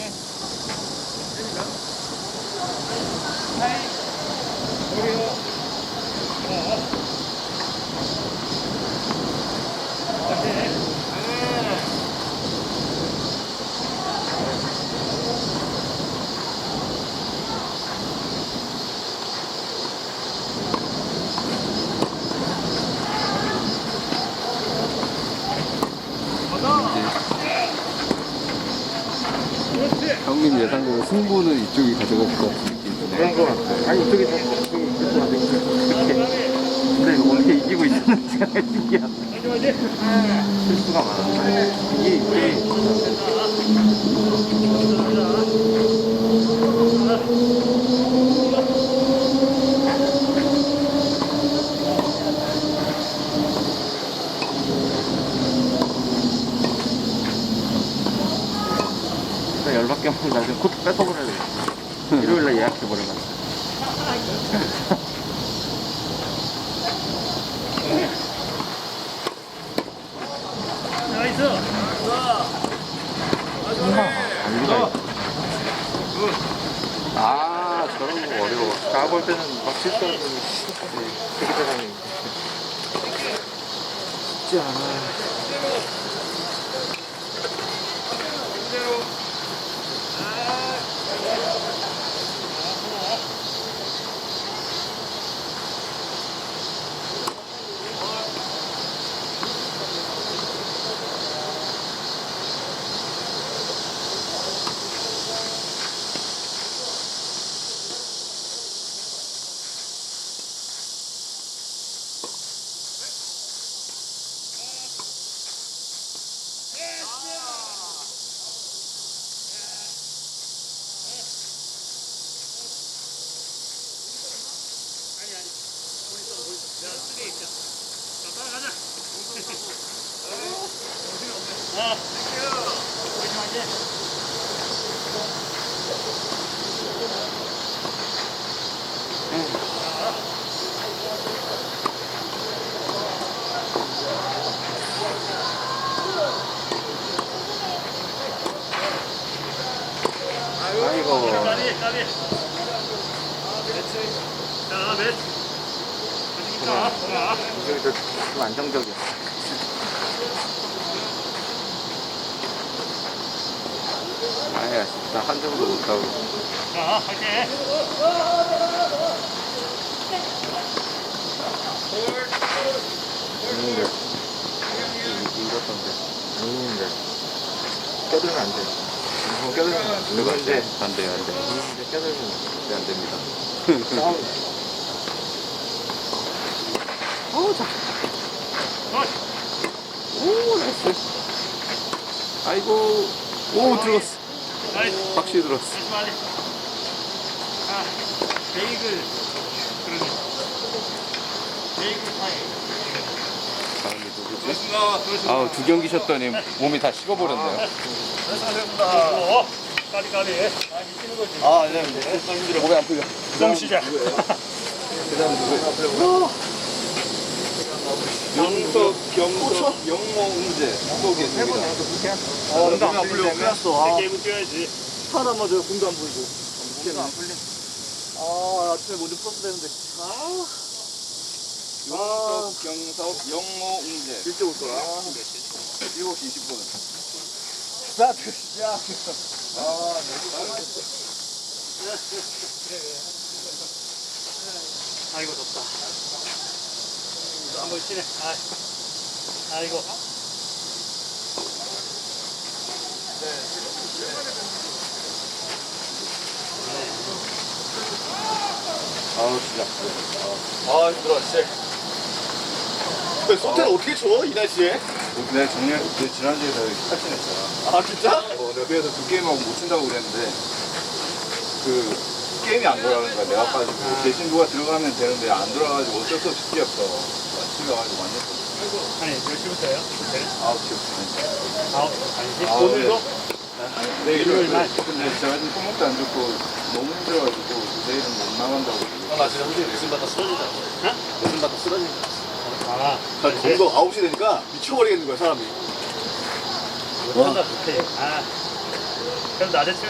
Okay. 형님 예상대로 승부는 이쪽이 가져갈 것 같은 느낌이. 그런 거 같아. 아니, 이쪽이 더, 이쪽이 이쪽으로 안 되니까. 이렇게. 근데 어떻게 이기고 있었는지가 신기하다. 실수가 많아. 이게, 이게. 하면 나중에 코트 뺏어버려야 돼. 일요일날 예약해버려가지고. 아, 저런 거 어려워. 가볼 때는 막 실수하고, 되게 대단히. 쉽지 않아. 아이고. 이쪽이 더좀 안정적이야. 아예 아쉽다. 한 점도 못 따고. 아닌데. 이렇던데. 아닌데. 껴들면 안 돼. 껴들면 안 돼. 누군데? 안 돼요, 안 돼요. 껴들면 네, 안 됩니다. 싸움. 오, 나이스. 아이고. 오, 들어갔어. 확실히 들어갔어. 베이글 그러네 베이글 타임? 아우, 두 경기 쉬었더니 몸이 다 식어버렸네요. 어? 까비 까비 아 아, 네, 네. 몸이 안 풀려. 좀 시작 영석, 경석, 영모, 운재. 속에 세 분. 어, 몸이 안 풀려. 큰일 났어. 아, 게임은 뛰어야지 팔안 맞아요. 공도 안 보이고. 몸도 안 풀려. 아, 아침에 먼저 풀었어야 되는데. 아, 영석, 경석, 영모, 운재. 일찍 올 거야. 7시 20분. 스타트 시작. 아, 아이고 덥다 한번 치네 아, 아이고 아우, 진짜. 아, 힘들어, 씨. 소태를 어떻게 쳐? 이 날씨에? 내가 작년, 내 지난주에 다 탈진했잖아. 아, 진짜? 어, 내가 그래서 두 게임하고 못 친다고 그랬는데, 그, 게임이 안 돌아가는 거야 내가 빠지고 대신 누가 들어가면 되는데 안 들어가가지고 어쩔 수 없이 뛰었어 집에 가지고 완전 아니 몇 시부터요? 네. 아홉 시부터 아홉 아니지? 아, 오늘도? 내일은 일요일날? 근데 제가 지금 손목도 안 좋고 너무 힘들어가지고 내일은 못 나간다고 그러고 나 지금 형님 레슨 받다 쓰러진다. 레슨 받다 쓰러진다. 아나 검도 9시 되니까 미쳐버리겠는 거야, 사람이. 못한다 못해 아 그럼 낮에 치면